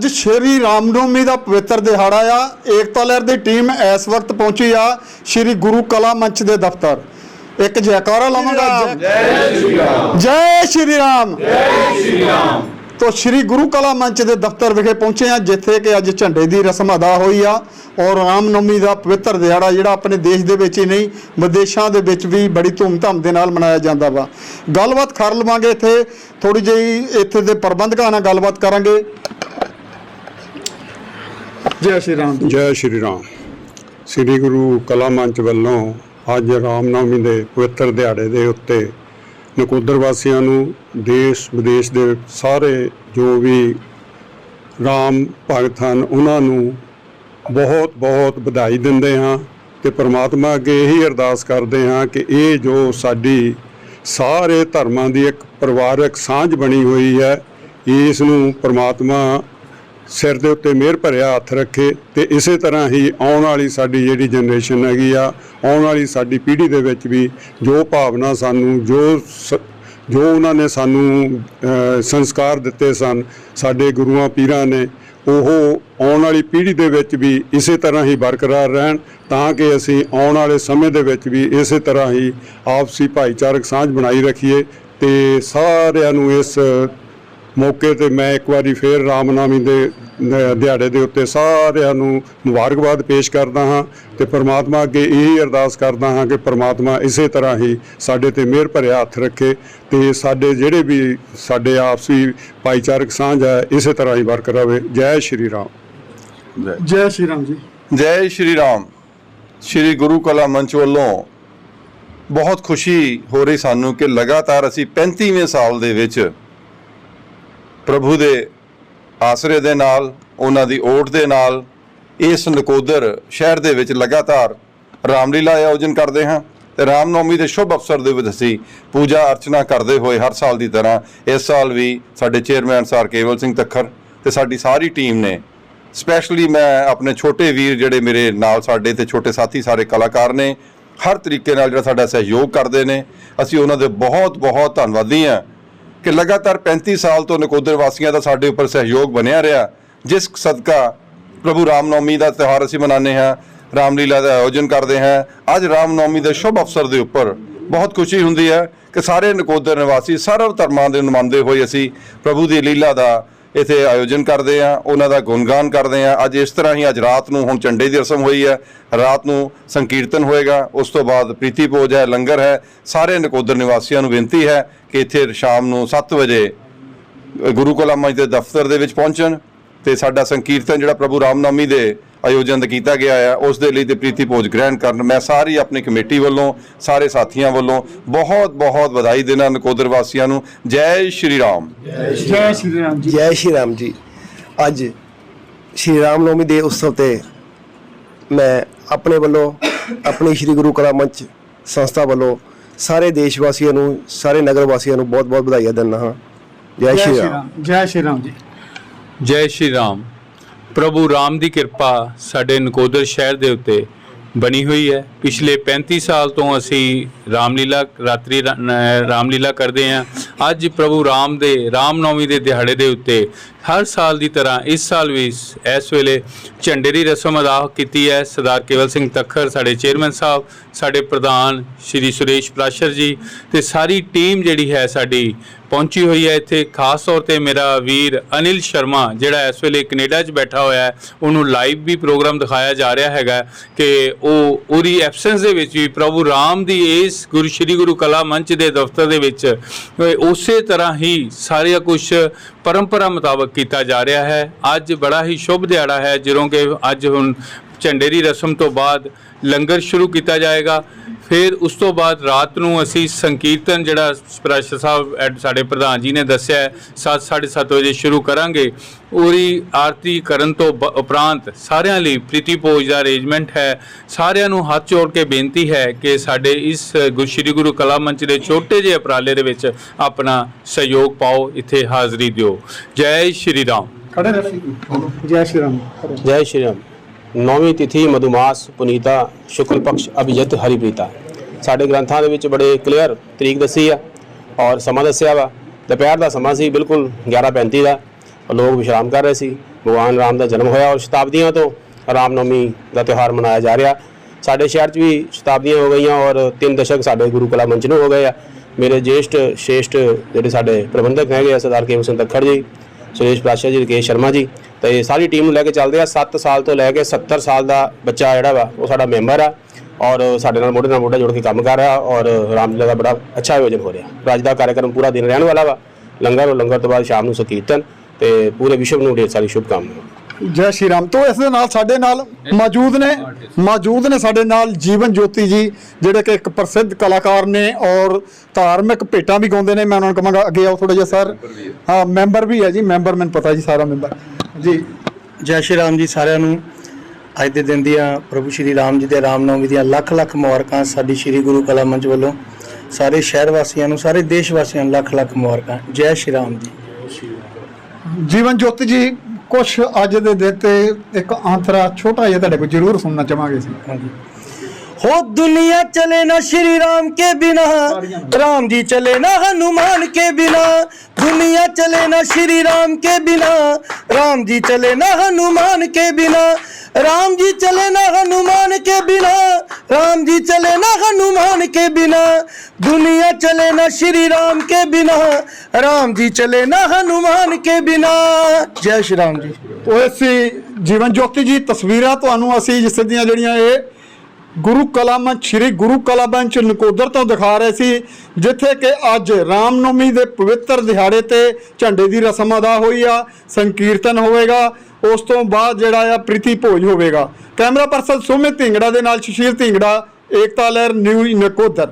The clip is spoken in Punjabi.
ਅੱਜ ਸ਼੍ਰੀ ਰਾਮਨਵਮੀ ਦਾ ਪਵਿੱਤਰ ਦਿਹਾੜਾ ਆ। ਏਕਤਾ ਲਹਿਰ ਦੀ ਟੀਮ ਇਸ ਵਕਤ ਪਹੁੰਚੀ ਆ ਸ਼੍ਰੀ ਗੁਰੂ ਕਲਾ ਮੰਚ ਦੇ ਦਫ਼ਤਰ। ਇੱਕ ਜੈਕਾਰਾ ਲਾਵਾਂਗਾ ਜੈ ਸ਼੍ਰੀ ਰਾਮ। ਜੈ ਸ਼੍ਰੀ ਰਾਮ। ਜੈ ਸ਼੍ਰੀ ਰਾਮ। ਤੋਂ ਸ਼੍ਰੀ ਗੁਰੂ ਕਲਾ ਮੰਚ ਦੇ ਦਫ਼ਤਰ ਵਿਖੇ ਪਹੁੰਚੇ ਆ ਜਿੱਥੇ ਕਿ ਅੱਜ ਝੰਡੇ ਦੀ ਰਸਮ ਅਦਾ ਹੋਈ ਆ ਔਰ ਰਾਮਨਵਮੀ ਦਾ ਪਵਿੱਤਰ ਦਿਹਾੜਾ ਜਿਹੜਾ ਆਪਣੇ ਦੇਸ਼ ਦੇ ਵਿੱਚ ਹੀ ਨਹੀਂ ਵਿਦੇਸ਼ਾਂ ਦੇ ਵਿੱਚ ਵੀ ਬੜੀ ਧੂਮਧਾਮ ਦੇ ਨਾਲ ਮਨਾਇਆ ਜਾਂਦਾ ਵਾ। ਗੱਲਬਾਤ ਕਰ ਲਵਾਂਗੇ ਇੱਥੇ। ਥੋੜੀ ਜਿਹੀ ਇੱਥੇ ਦੇ ਪ੍ਰਬੰਧਕਾਂ ਨਾਲ ਗੱਲਬਾਤ ਕਰਾਂਗੇ। ਜੈ ਸ਼੍ਰੀ ਰਾਮ ਜੈ। ਸ਼੍ਰੀ ਰਾਮ। ਸ੍ਰੀ ਗੁਰੂ ਕਲਾ ਮੰਚ ਵੱਲੋਂ ਅੱਜ ਰਾਮਨਵਮੀ ਦੇ ਪਵਿੱਤਰ ਦਿਹਾੜੇ ਦੇ ਉੱਤੇ ਨਕੋਦਰ ਵਾਸੀਆਂ ਨੂੰ ਦੇਸ਼, ਵਿਦੇਸ਼ ਦੇ ਸਾਰੇ ਜੋ ਵੀ ਰਾਮ ਭਗਤ ਹਨ, ਉਹਨਾਂ ਨੂੰ ਬਹੁਤ ਬਹੁਤ ਵਧਾਈ ਦਿੰਦੇ ਹਾਂ ਤੇ ਪ੍ਰਮਾਤਮਾ ਅੱਗੇ ਇਹੀ ਅਰਦਾਸ ਕਰਦੇ ਹਾਂ ਕਿ ਇਹ ਜੋ ਸਾਡੀ ਸਾਰੇ ਧਰਮਾਂ ਦੀ ਇੱਕ ਪਰਿਵਾਰਕ ਸਾਂਝ ਬਣੀ ਹੋਈ ਹੈ, ਇਸ ਨੂੰ ਪ੍ਰਮਾਤਮਾ ਸਿਰ ਦੇ ਉੱਤੇ ਮਿਹਰ ਭਰਿਆ ਹੱਥ ਰੱਖੇ ਤੇ ਇਸੇ ਤਰ੍ਹਾਂ ਹੀ ਆਉਣ ਵਾਲੀ ਸਾਡੀ ਜਿਹੜੀ ਜਨਰੇਸ਼ਨ ਹੈਗੀ ਆ, ਆਉਣ ਵਾਲੀ ਸਾਡੀ ਪੀੜ੍ਹੀ ਦੇ ਵਿੱਚ ਵੀ ਜੋ ਭਾਵਨਾ ਸਾਨੂੰ, ਜੋ ਸ- ਜੋ ਉਹਨਾਂ ਨੇ ਸਾਨੂੰ ਸੰਸਕਾਰ ਦਿੱਤੇ ਸਨ, ਸਾਡੇ ਗੁਰੂਆਂ ਪੀਰਾਂ ਨੇ, ਉਹ ਆਉਣ ਵਾਲੀ ਪੀੜ੍ਹੀ ਦੇ ਵਿੱਚ ਵੀ ਇਸੇ ਤਰ੍ਹਾਂ ਹੀ ਬਰਕਰਾਰ ਰਹਿਣ ਤਾਂ ਕਿ ਅਸੀਂ ਆਉਣ ਵਾਲੇ ਸਮੇਂ ਦੇ ਵਿੱਚ ਵੀ ਇਸੇ ਤਰ੍ਹਾਂ ਹੀ ਆਪਸੀ ਭਾਈਚਾਰਕ ਸਾਂਝ ਬਣਾਈ ਰੱਖੀਏ ਤੇ ਸਾਰਿਆਂ ਨੂੰ ਇਸ ਮੌਕੇ ਤੇ ਮੈਂ ਇੱਕ ਵਾਰੀ ਫੇਰ ਰਾਮਨਾਮੀ ਦੇ ਦਿਹਾੜੇ ਦੇ ਉੱਤੇ ਸਾਰਿਆਂ ਨੂੰ ਮੁਬਾਰਕਬਾਦ ਪੇਸ਼ ਕਰਦਾ ਹਾਂ ਤੇ ਪ੍ਰਮਾਤਮਾ ਅੱਗੇ ਇਹੀ ਅਰਦਾਸ ਕਰਦਾ ਹਾਂ ਕਿ ਪ੍ਰਮਾਤਮਾ ਇਸੇ ਤਰ੍ਹਾਂ ਹੀ ਸਾਡੇ ਤੇ ਮਿਹਰ ਭਰਿਆ ਹੱਥ ਰੱਖੇ ਤੇ ਸਾਡੇ ਜਿਹੜੇ ਵੀ ਸਾਡੇ ਆਪਸੀ ਭਾਈਚਾਰਕ ਸਾਂਝ ਹੈ ਇਸੇ ਤਰ੍ਹਾਂ ਹੀ ਬਰਕਰਾਰ ਰਹੇ ਜੈ ਸ਼੍ਰੀ ਰਾਮ। ਜੈ। ਸ਼੍ਰੀ ਰਾਮ ਜੀ। ਜੈ ਸ਼੍ਰੀ ਰਾਮ। ਸ਼੍ਰੀ ਗੁਰੂ ਕਲਾ ਮੰਚ ਵੱਲੋਂ ਬਹੁਤ ਖੁਸ਼ੀ ਹੋ ਰਹੀ ਸਾਨੂੰ ਕਿ ਲਗਾਤਾਰ ਅਸੀਂ 35ਵੇਂ ਸਾਲ ਦੇ ਵਿੱਚ ਪ੍ਰਭੂ ਦੇ ਆਸਰੇ ਦੇ ਨਾਲ, ਉਹਨਾਂ ਦੀ ਓਟ ਦੇ ਨਾਲ, ਇਸ ਨਕੋਦਰ ਸ਼ਹਿਰ ਦੇ ਵਿੱਚ ਲਗਾਤਾਰ ਰਾਮਲੀਲਾ ਆਯੋਜਨ ਕਰਦੇ ਹਾਂ ਤੇ ਰਾਮਨੌਮੀ ਦੇ ਸ਼ੁਭ ਅਵਸਰ ਦੇ ਵਿੱਚ ਅਸੀਂ ਪੂਜਾ ਅਰਚਨਾ ਕਰਦੇ ਹੋਏ ਹਰ ਸਾਲ ਦੀ ਤਰ੍ਹਾਂ ਇਸ ਸਾਲ ਵੀ ਸਾਡੇ ਚੇਅਰਮੈਨ ਸਰ ਕੇਵਲ ਸਿੰਘ ਤੱਖਰ ਤੇ ਸਾਡੀ ਸਾਰੀ ਟੀਮ ਨੇ ਸਪੈਸ਼ਲੀ ਮੈਂ ਆਪਣੇ ਛੋਟੇ ਵੀਰ ਜਿਹੜੇ ਮੇਰੇ ਨਾਲ ਸਾਡੇ ਤੇ ਛੋਟੇ ਸਾਥੀ ਸਾਰੇ ਕਲਾਕਾਰ ਨੇ, ਹਰ ਤਰੀਕੇ ਨਾਲ ਜਿਹੜਾ ਸਾਡਾ ਸਹਿਯੋਗ ਕਰਦੇ ਨੇ, ਅਸੀਂ ਉਹਨਾਂ ਦੇ ਬਹੁਤ ਬਹੁਤ ਧੰਨਵਾਦੀ ਹਾਂ। ਕਿ ਲਗਾਤਾਰ 35 ਸਾਲ ਤੋਂ ਨਕੋਦਰ ਵਾਸੀਆਂ ਦਾ ਸਾਡੇ ਉੱਪਰ ਸਹਿਯੋਗ ਬਣਿਆ ਰਿਹਾ, ਜਿਸ ਸਦਕਾ ਪ੍ਰਭੂ ਰਾਮਨੌਮੀ ਦਾ ਤਿਉਹਾਰ ਅਸੀਂ ਮਨਾਉਂਦੇ ਹਾਂ, ਰਾਮਲੀਲਾ ਦਾ ਆਯੋਜਨ ਕਰਦੇ ਹਾਂ, ਅੱਜ ਰਾਮਨੌਮੀ ਦੇ ਸ਼ੁਭ ਅਵਸਰ ਦੇ ਉੱਪਰ ਬਹੁਤ ਖੁਸ਼ੀ ਹੁੰਦੀ ਹੈ ਕਿ ਸਾਰੇ ਨਕੋਦਰ ਨਿਵਾਸੀ ਸਰਵ ਧਰਮਾਂ ਦੇ ਨੁਮਾਇੰਦੇ ਹੋਏ ਅਸੀਂ ਪ੍ਰਭੂ ਦੀ ਲੀਲਾ ਦਾ ਇੱਥੇ ਆਯੋਜਨ ਕਰਦੇ ਆ, ਉਹਨਾਂ ਦਾ ਗੁਣਗਾਨ ਕਰਦੇ ਆ। ਅੱਜ ਇਸ ਤਰ੍ਹਾਂ ਹੀ ਅੱਜ ਰਾਤ ਨੂੰ ਹੁਣ ਝੰਡੇ ਦੀ ਰਸਮ ਹੋਈ ਹੈ। ਰਾਤ ਨੂੰ ਸੰਕੀਰਤਨ ਹੋਏਗਾ, ਉਸ ਤੋਂ ਬਾਅਦ ਪ੍ਰੀਤੀ ਭੋਜ ਹੈ, ਲੰਗਰ ਹੈ। ਸਾਰੇ ਨਕੋਦਰ ਨਿਵਾਸੀਆਂ ਨੂੰ ਬੇਨਤੀ ਹੈ ਕਿ ਇੱਥੇ ਸ਼ਾਮ ਨੂੰ 7 ਵਜੇ ਗੁਰੂ ਕਲਾ ਮੰਚ ਦੇ ਦਫ਼ਤਰ ਦੇ ਵਿੱਚ ਪਹੁੰਚਣ। ਤੇ ਸਾਡਾ ਸੰਕੀਰਤਨ ਜਿਹੜਾ ਪ੍ਰਭੂ ਰਾਮਨਾਮੀ ਦੇ ਆਯੋਜਨ ਕੀਤਾ ਗਿਆ ਹੈ ਉਸ ਦੇ ਲਈ ਤੇ ਪ੍ਰੀਤੀ ਭੋਜ ਗ੍ਰਹਿਣ ਕਰਨ ਮੈਂ ਸਾਰੀ ਆਪਣੀ ਕਮੇਟੀ ਵੱਲੋਂ ਸਾਰੇ ਸਾਥੀਆਂ ਵੱਲੋਂ ਬਹੁਤ ਬਹੁਤ ਵਧਾਈ ਦੇਣਾ ਨਕੋਦਰ ਵਾਸੀਆਂ ਨੂੰ। ਜੈ ਸ਼੍ਰੀ ਰਾਮ। ਜੈ ਸ਼੍ਰੀ ਰਾਮ ਜੀ। ਜੈ ਸ਼੍ਰੀ ਰਾਮ ਜੀ। ਅੱਜ ਸ਼੍ਰੀ ਰਾਮ ਨਵਮੀ ਦੇ ਉਤਸਵ ਤੇ ਮੈਂ ਆਪਣੇ ਵੱਲੋਂ ਆਪਣੀ ਸ਼੍ਰੀ ਗੁਰੂ ਕਲਾ ਮੰਚ ਸੰਸਥਾ ਵੱਲੋਂ ਸਾਰੇ ਦੇਸ਼ ਵਾਸੀਆਂ ਨੂੰ ਸਾਰੇ ਨਗਰ ਵਾਸੀਆਂ ਨੂੰ ਬਹੁਤ ਬਹੁਤ ਵਧਾਈਆਂ ਦਿੰਦਾ ਹਾਂ। ਜੈ ਸ਼੍ਰੀ ਰਾਮ ਜੈ ਸ਼੍ਰੀ ਰਾਮ ਜੀ। ਜੈ ਸ਼੍ਰੀ ਰਾਮ। ਪ੍ਰਭੂ ਰਾਮ ਦੀ ਕਿਰਪਾ ਸਾਡੇ ਨਕੋਦਰ ਸ਼ਹਿਰ ਦੇ ਉੱਤੇ ਬਣੀ ਹੋਈ ਹੈ। ਪਿਛਲੇ 35 ਸਾਲ ਤੋਂ ਅਸੀਂ ਰਾਮਲੀਲਾ, ਰਾਤਰੀ ਰਾਮਲੀਲਾ ਕਰਦੇ ਹਾਂ। ਅੱਜ ਪ੍ਰਭੂ ਰਾਮ ਦੇ, ਰਾਮਨੌਮੀ ਦੇ ਦਿਹਾੜੇ ਦੇ ਉੱਤੇ ਹਰ ਸਾਲ ਦੀ ਤਰ੍ਹਾਂ ਇਸ ਸਾਲ ਵੀ ਇਸ ਵੇਲੇ ਝੰਡੇ ਦੀ ਰਸਮ ਅਦਾ ਕੀਤੀ ਹੈ। ਸਰਦਾਰ ਕੇਵਲ ਸਿੰਘ ਤੱਖਰ, ਸਾਡੇ ਚੇਅਰਮੈਨ ਸਾਹਿਬ, ਸਾਡੇ ਪ੍ਰਧਾਨ ਸ਼੍ਰੀ ਸੁਰੇਸ਼ ਪ੍ਰਾਸ਼ਰ ਜੀ ਤੇ ਸਾਰੀ ਟੀਮ ਜਿਹੜੀ ਹੈ ਸਾਡੀ ਪਹੁੰਚੀ ਹੋਈ ਹੈ ਇੱਥੇ। ਖਾਸ ਤੌਰ ਤੇ ਮੇਰਾ ਵੀਰ ਅਨਿਲ ਸ਼ਰਮਾ, ਜਿਹੜਾ ਇਸ ਵੇਲੇ ਕੈਨੇਡਾ 'ਚ ਬੈਠਾ ਹੋਇਆ ਹੈ, ਉਹਨੂੰ ਲਾਈਵ ਵੀ ਪ੍ਰੋਗਰਾਮ ਦਿਖਾਇਆ ਜਾ ਰਿਹਾ ਹੈਗਾ ਕਿ ਉਹ ਉਹਦੀ ਐਬਸੈਂਸ ਦੇ ਵਿੱਚ ਵੀ ਪ੍ਰਭੂ ਰਾਮ ਦੀ ਇਸ ਗੁਰੂ ਸ਼੍ਰੀ ਗੁਰੂ ਕਲਾ ਮੰਚ ਦੇ ਦਫ਼ਤਰ ਦੇ ਵਿੱਚ ਉਸੇ ਤਰ੍ਹਾਂ ਹੀ ਸਾਰਿਆ ਕੁਝ ਪਰੰਪਰਾ ਮੁਤਾਬਕ ਕੀਤਾ ਜਾ ਰਿਹਾ ਹੈ। ਅੱਜ ਬੜਾ ਹੀ ਸ਼ੁਭ ਦਿਹਾੜਾ ਹੈ ਜਦੋਂ ਕਿ ਅੱਜ ਹੁਣ ਝੰਡੇ ਦੀ ਰਸਮ ਤੋਂ ਬਾਅਦ ਲੰਗਰ ਸ਼ੁਰੂ ਕੀਤਾ ਜਾਏਗਾ। ਫਿਰ ਉਸ ਤੋਂ ਬਾਅਦ ਰਾਤ ਨੂੰ ਅਸੀਂ ਸੰਕੀਰਤਨ ਜਿਹੜਾ ਸਪਰਸ਼ ਸਾਹਿਬ ਸਾਡੇ ਪ੍ਰਧਾਨ ਜੀ ਨੇ ਦੱਸਿਆ 7:30 ਵਜੇ ਸ਼ੁਰੂ ਕਰਾਂਗੇ। ਉਹਦੀ ਆਰਤੀ ਕਰਨ ਤੋਂ ਉਪਰੰਤ ਸਾਰਿਆਂ ਲਈ ਪ੍ਰੀਤੀ ਭੋਜ ਦਾ ਅਰੇਂਜਮੈਂਟ ਹੈ। ਸਾਰਿਆਂ ਨੂੰ ਹੱਥ ਜੋੜ ਕੇ ਬੇਨਤੀ ਹੈ ਕਿ ਸਾਡੇ ਇਸ ਗੁਸ਼ਰੀ ਗੁਰੂ ਕਲਾ ਮੰਚ ਦੇ ਛੋਟੇ ਜਿਹੇ ਅਪਰਾਲੇ ਦੇ ਵਿੱਚ ਆਪਣਾ ਸਹਿਯੋਗ ਪਾਓ ਇੱਥੇ ਹਾਜ਼ਰੀ ਦਿਓ। ਜੈ ਸ਼੍ਰੀ ਰਾਮ। ਜੈ ਸ਼੍ਰੀ ਰਾਮ। ਜੈ ਸ਼੍ਰੀ ਰਾਮ। ਨੌਵੀਂ ਤਿਥੀ ਮਧੁਮਾਸ ਪੁਨੀਤਾ ਸ਼ੁਕਲ ਪਕਸ਼ ਅਭਿਜਤ ਹਰਿਪ੍ਰੀਤਾ। ਸਾਡੇ ਗ੍ਰੰਥਾਂ ਦੇ ਵਿੱਚ ਬੜੇ ਕਲੀਅਰ ਤਰੀਕ ਦੱਸੀ ਆ ਔਰ ਸਮਾਂ ਦੱਸਿਆ ਵਾ। ਦੁਪਹਿਰ ਦਾ ਸਮਾਂ ਸੀ ਬਿਲਕੁਲ 11:35 ਦਾ। ਲੋਕ ਵਿਸ਼ਰਾਮ ਕਰ ਰਹੇ ਸੀ। ਭਗਵਾਨ ਰਾਮ ਦਾ ਜਨਮ ਹੋਇਆ ਔਰ ਸ਼ਤਾਬਦੀਆਂ ਤੋਂ। ਰਾਮ ਨਵਮੀ ਦਾ ਤਿਉਹਾਰ ਮਨਾਇਆ ਜਾ ਰਿਹਾ। ਸਾਡੇ ਸ਼ਹਿਰ 'ਚ ਵੀ ਸ਼ਤਾਬਦੀਆਂ ਹੋ ਗਈਆਂ ਔਰ ਤਿੰਨ ਦਸ਼ਕ ਸਾਡੇ ਗੁਰੂ ਕਲਾ ਮੰਚ ਨੂੰ ਹੋ ਗਏ ਆ। ਮੇਰੇ ਜੇਸ਼ਟ ਸ਼ੇਸ਼ਟ ਜਿਹੜੇ ਸਾਡੇ ਪ੍ਰਬੰਧਕ ਹੈਗੇ ਆ, ਸਰਦਾਰ ਕੇਮ ਸਿੰਘ ਤੱਖੜ ਜੀ, ਸੁਰੇਸ਼ ਪਾਸ਼ਾ ਜੀ ਰਕੇਸ਼ ਸ਼ਰਮਾ ਜੀ ਤੇ ਸਾਰੀ ਟੀਮ ਨੂੰ ਲੈ ਕੇ ਚੱਲਦੇ ਆ। 7 ਸਾਲ ਤੋਂ ਲੈ ਕੇ 70 ਸਾਲ ਦਾ ਬੱਚਾ ਜਿਹੜਾ ਵਾ ਉਹ ਸਾਡਾ ਮੈਂਬਰ ਆ ਔਰ ਸਾਡੇ ਨਾਲ ਮੋਢੇ ਨਾਲ ਮੋਢਾ ਜੋੜ ਕੇ ਕੰਮ ਕਰ ਰਿਹਾ ਔਰ ਰਾਮਲੀਲਾ ਦਾ ਬੜਾ ਅੱਛਾ ਆਯੋਜਨ ਹੋ ਰਿਹਾ। ਅੱਜ ਦਾ ਕਾਰਜਕ੍ਰਮ ਪੂਰਾ ਦਿਨ ਰਹਿਣ ਵਾਲਾ ਵਾ। ਲੰਗਰ ਔਰ ਲੰਗਰ ਤੋਂ ਬਾਅਦ ਸ਼ਾਮ ਨੂੰ ਸੰਕੀਰਤਨ ਤੇ ਪੂਰੇ ਵਿਸ਼ਵ ਨੂੰ ਢੇਰ ਸਾਰੀ ਸ਼ੁਭਕਾਮਨਾਵਾਂ। ਜੈ ਸ਼੍ਰੀ ਰਾਮ। ਤੋਂ ਇਸ ਦੇ ਨਾਲ ਸਾਡੇ ਨਾਲ ਮੌਜੂਦ ਨੇ ਮੌਜੂਦ ਨੇ ਸਾਡੇ ਨਾਲ ਜੀਵਨ ਜੋਤੀ ਜੀ ਜਿਹੜੇ ਕਿ ਇੱਕ ਪ੍ਰਸਿੱਧ ਕਲਾਕਾਰ ਨੇ ਔਰ ਧਾਰਮਿਕ ਭੇਟਾਂ ਵੀ ਗਾਉਂਦੇ ਨੇ। ਮੈਂ ਉਹਨਾਂ ਨੂੰ ਕਹਾਂਗਾ ਅੱਗੇ ਆਓ ਥੋੜਾ ਜਿਹਾ ਸਰ। ਹਾਂ ਮੈਂਬਰ ਵੀ ਹੈ ਜੀ। ਮੈਂਬਰ ਮੈਨੂੰ ਪਤਾ ਜੀ ਸਾਰਾ ਮੈਂਬਰ। ਜੀ। ਜੈ ਸ਼੍ਰੀ ਰਾਮ ਜੀ ਸਾਰਿਆਂ ਨੂੰ। ਅੱਜ ਦੇ ਦਿਨ ਦੀਆਂ ਪ੍ਰਭੂ ਸ਼੍ਰੀ ਰਾਮ ਜੀ ਦੇ ਰਾਮਨੌਮੀ ਦੀਆਂ ਲੱਖ ਲੱਖ ਮੁਬਾਰਕਾਂ ਸਾਡੀ ਸ਼੍ਰੀ ਗੁਰੂ ਕਲਾ ਮੰਚ ਵੱਲੋਂ। ਸਾਰੇ ਸ਼ਹਿਰ ਵਾਸੀਆਂ ਨੂੰ ਸਾਰੇ ਦੇਸ਼ ਵਾਸੀਆਂ ਨੂੰ ਲੱਖ ਲੱਖ ਮੁਬਾਰਕਾਂ। ਜੈ ਸ਼੍ਰੀ ਰਾਮ ਜੀ। ਜੀਵਨ ਜੋਤੀ ਜੀ ਕੁਝ ਅੱਜ ਦੇ ਦਿਨ ਤੇ ਇੱਕ ਆਂਤਰਾ ਛੋਟਾ ਜਿਹਾ ਤੁਹਾਡੇ ਕੋਲ ਜ਼ਰੂਰ ਸੁਣਨਾ ਚਾਹਾਂਗੇ ਸੀ ਹਾਂਜੀ। हो दुनिया चले ना श्री राम के बिना राम जी चले ना हनुमान के बिना दुनिया चले ना श्री राम के बिना राम जी चले ना हनुमान के बिना राम जी चले ना हनुमान के बिना राम जी चले ना हनुमान के बिना दुनिया चले ना श्री राम के बिना राम जी चले ना हनुमान के बिना जय श्री राम जी ਉਹ ਅਸੀਂ ਜੀਵਨ ਜੋਤੀ ਜੀ ਤਸਵੀਰਾਂ ਤੁਹਾਨੂੰ ਅਸੀਂ ਜਿਸ ਦੀਆਂ ਜਿਹੜੀਆਂ ਇਹ ਗੁਰੂ ਕਲਾ ਮੰਚ ਸ੍ਰੀ ਗੁਰੂ ਕਲਾ ਮੰਚ ਨਕੋਦਰ ਤੋਂ ਦਿਖਾ ਰਹੇ ਸੀ, ਜਿੱਥੇ ਕਿ ਅੱਜ ਰਾਮਨਵਮੀ ਦੇ ਪਵਿੱਤਰ ਦਿਹਾੜੇ ਤੇ ਝੰਡੇ ਦੀ ਰਸਮ ਅਦਾ ਹੋਈ ਆ, ਸੰਕੀਰਤਨ ਹੋਵੇਗਾ, ਉਸ ਤੋਂ ਬਾਅਦ ਜਿਹੜਾ ਆ ਪ੍ਰੀਤੀ ਭੋਜ ਹੋਵੇਗਾ। ਕੈਮਰਾ ਪਰਸਨ ਸੁਮਿਤ ਢਿੰਗੜਾ ਦੇ ਨਾਲ ਸੁਸ਼ੀਲ ਢਿੰਗੜਾ, ਏਕਤਾ ਲਹਿਰ ਨਿਊਜ਼ ਨਕੋਦਰ।